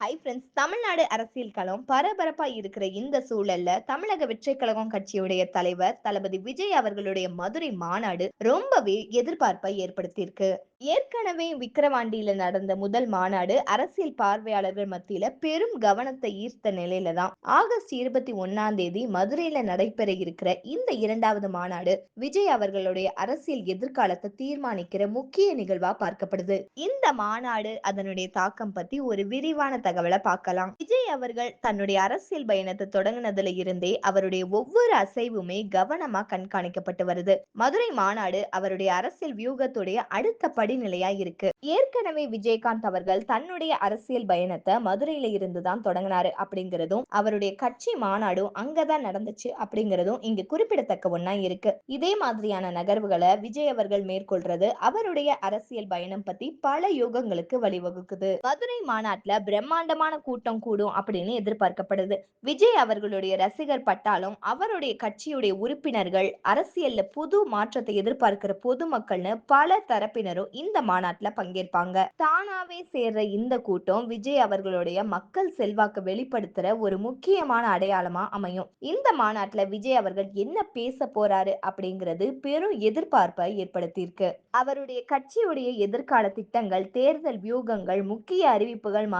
Hi friends Tamil Nadu அரசியல் களம் பரபரப்பா இருக்கிற இந்த சூழல்ல தமிழக வெற்றி கழகம் கட்சியுடைய தலைவர் தளபதி விஜய் அவர்களுடைய மதுரை மாநாடு ரொம்பவே எதிர்பார்ப்பை ஏற்படுத்தியிருக்கு. ஏற்கனவே விக்கிரவாண்டியில நடந்த முதல் மாநாடு அரசியல் பார்வையாளர்கள் மத்தியில பெரும் கவனத்தை ஈர்த்த நிலையில தான். ஆகஸ்ட் இருபத்தி ஒன்னாம் தேதி மதுரையில நடைபெற இருக்கிற இந்த இரண்டாவது மாநாடு விஜய் அவர்களுடைய அரசியல் எதிர்காலத்தை தீர்மானிக்கிற முக்கிய நிகழ்வா பார்க்கப்படுது. இந்த மாநாடு அதனுடைய தாக்கம் பத்தி ஒரு விரிவான தகவலை பார்க்கலாம். விஜய் அவர்கள் தன்னுடைய அரசியல் பயணத்தை தொடங்கினதுல இருந்தே அவருடைய ஒவ்வொரு அசைவுமே கவனமா கண்காணிக்கப்பட்டு வருது. மதுரை மாநாடு அவருடைய அரசியல் வியூகத்துடைய அடுத்த படிநிலையா இருக்கு. ஏற்கனவே விஜயகாந்த் அவர்கள் தன்னுடைய அரசியல் பயணத்தை மதுரையில இருந்து தான் தொடங்கினாரு அப்படிங்கிறதும் அவருடைய கட்சி மாநாடும் அங்கதான் நடந்துச்சு அப்படிங்கிறதும் இங்கு குறிப்பிடத்தக்க ஒன்னா இருக்கு. இதே மாதிரியான நகர்வுகளை விஜய் அவர்கள் மேற்கொள்றது அவருடைய அரசியல் பயணம் பத்தி பல யுகங்களுக்கு வழிவகுக்குது. மதுரை மாநாட்டுல பிரம்மா பிரம்மாண்டமான கூட்டம் கூடும் அப்படின்னு எதிர்பார்க்கப்படுது. விஜய் அவர்களுடைய ரசிகர் பட்டாலும் அவருடைய கட்சியுடைய உறுப்பினர்கள் அரசியல்ல புது மாற்றத்தை எதிர்பார்க்கிற பொதுமக்கள்னு பல தரப்பினரும் இந்த மாநாட்டுல பங்கேற்பாங்க. தானாவே சேர்ற இந்த கூட்டம் விஜய் அவர்களுடைய மக்கள் செல்வாக்கு வெளிப்படுத்துற ஒரு முக்கியமான அடையாளமா அமையும். இந்த மாநாட்டுல விஜய் அவர்கள் என்ன பேச போறாரு அப்படிங்கிறது பெரும் எதிர்பார்ப்பை ஏற்படுத்தியிருக்கு. அவருடைய கட்சியுடைய எதிர்கால திட்டங்கள் தேர்தல் வியூகங்கள் முக்கிய அறிவிப்புகள்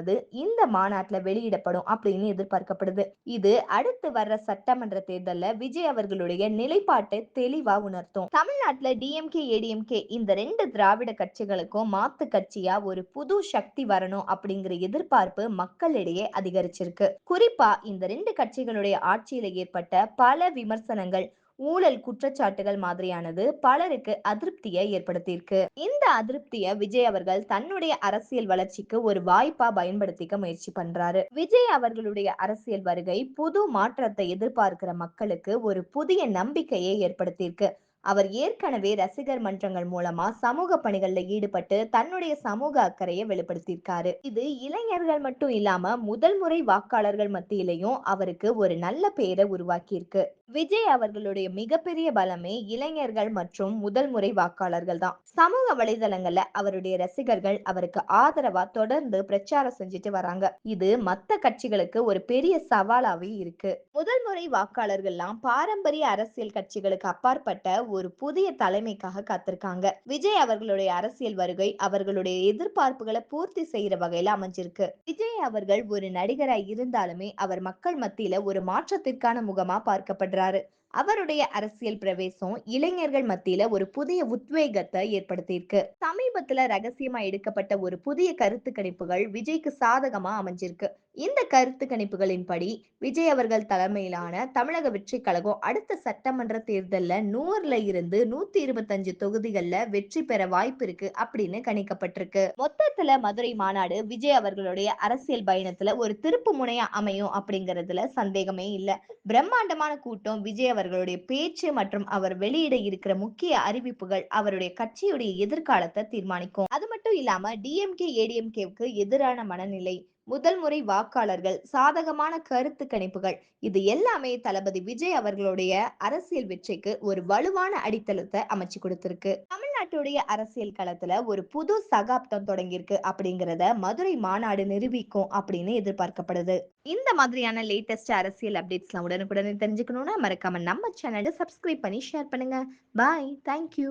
மாதிரியானது இந்த மாநாட்டில் வெளியிடப்படும் அப்படின்னு எதிர்பார்க்கப்படுது. இது அடுத்து வர்ற சட்டமன்ற தேர்தலில் விஜய் அவர்களுடைய நிலைப்பாட்டை தெளிவா உணர்த்தும். தமிழ்நாட்டில் டிஎம்கே ஏடிஎம்கே இந்த ரெண்டு திராவிட கட்சிகளுக்கும் மாத்து கட்சியா ஒரு புது சக்தி வரணும் அப்படிங்கிற எதிர்பார்ப்பு மக்களிடையே அதிகரிச்சிருக்கு. குறிப்பா இந்த ரெண்டு கட்சிகளுடைய ஆட்சியில ஏற்பட்ட பல விமர்சனங்கள் ஊழல் குற்றச்சாட்டுகள் மாதிரியானது பலருக்கு அதிருப்தியை ஏற்படுத்தியிருக்கு. இந்த அதிருப்தியை விஜய் அவர்கள் தன்னுடைய அரசியல் வளர்ச்சிக்கு ஒரு வாய்ப்பா பயன்படுத்திக்க முயற்சி பண்றாரு. விஜய் அவர்களுடைய அரசியல் வருகை புது மாற்றத்தை எதிர்பார்க்கிற மக்களுக்கு ஒரு புதிய நம்பிக்கையை ஏற்படுத்தியிருக்கு. அவர் ஏற்கனவே ரசிகர் மன்றங்கள் மூலமா சமூக பணிகள்ல ஈடுபட்டு தன்னுடைய சமூக அக்கறையை வெளிப்படுத்தியிருக்காரு. இது இளைஞர்கள் மட்டும் இல்லாம முதல் முறை வாக்காளர்கள் மத்தியிலையும் அவருக்கு ஒரு நல்ல பெயரை உருவாக்கியிருக்கு. விஜய் அவர்களுடைய மிகப்பெரிய பலமே இளைஞர்கள் மற்றும் முதல் முறை வாக்காளர்கள் தான். சமூக வலைதளங்கள்ல அவருடைய ரசிகர்கள் அவருக்கு ஆதரவா தொடர்ந்து பிரச்சாரம் செஞ்சுட்டு வராங்க. இது மத்த கட்சிகளுக்கு ஒரு பெரிய சவாலாவே இருக்கு. முதல் முறை வாக்காளர்கள்லாம் பாரம்பரிய அரசியல் கட்சிகளுக்கு அப்பாற்பட்ட ஒரு புதிய தலைமைக்காக காத்திருக்காங்க. விஜய் அவர்களுடைய அரசியல் வருகை அவர்களுடைய எதிர்பார்ப்புகளை பூர்த்தி செய்யற வகையில அமைஞ்சிருக்கு. விஜய் அவர்கள் ஒரு நடிகராய் இருந்தாலுமே அவர் மக்கள் மத்தியில ஒரு மாற்றத்திற்கான முகமா பார்க்கப்படுறாரு. அவருடைய அரசியல் பிரவேசம் இளைஞர்கள் மத்தியில ஒரு புதிய உத்வேகத்தை ஏற்படுத்தியிருக்கு. சமீபத்துல ரகசியமா எடுக்கப்பட்ட ஒரு புதிய கருத்து கணிப்புகள் விஜய்க்கு சாதகமா அமைஞ்சிருக்கு. இந்த கருத்து கணிப்புகளின்படி விஜய் அவர்கள் தலைமையிலான தமிழக வெற்றி கழகம் அடுத்த சட்டமன்ற தேர்தல்ல நூறுல இருந்து நூத்தி இருபத்தஞ்சு தொகுதிகள்ல வெற்றி பெற வாய்ப்பு இருக்கு அப்படின்னு கணிக்கப்பட்டிருக்கு. மொத்தத்துல மதுரை மாநாடு விஜய் அவர்களுடைய அரசியல் பயணத்துல ஒரு திருப்பு முனையா அமையும் அப்படிங்கறதுல சந்தேகமே இல்ல. பிரம்மாண்டமான கூட்டம் விஜய் அவர்களுடைய பேச்சு மற்றும் அவர் வெளியிட இருக்கிற முக்கிய அறிவிப்புகள் அவருடைய கட்சியுடைய எதிர்காலத்தை தீர்மானிக்கும். அது மட்டும் இல்லாம டிஎம்கே ஏடிஎம்கேவுக்கு எதிரான மனநிலை முதல் முறை வாக்காளர்கள் சாதகமான கருத்து கணிப்புகள் இது எல்லாமே தளபதி விஜய் அவர்களுடைய அரசியல் வெற்றிக்கு ஒரு வலுவான அடித்தளத்தை அமைச்சு கொடுத்திருக்கு. தமிழ் தமிழ்நாட்டுடைய அரசியல் களத்துல ஒரு புது சகாப்தம் தொடங்கியிருக்கு அப்படிங்கிறத மதுரை மாநாடு நிரூபிக்கும் அப்படின்னு எதிர்பார்க்கப்படுது. இந்த மாதிரியான லேட்டஸ்ட் அரசியல் அப்டேட்ஸ்லாம் உடனுக்குடனே தெரிஞ்சுக்கணும்னா மறக்காம நம்ம சேனலை சப்ஸ்கிரைப் பண்ணி ஷேர் பண்ணுங்க. Bye thank you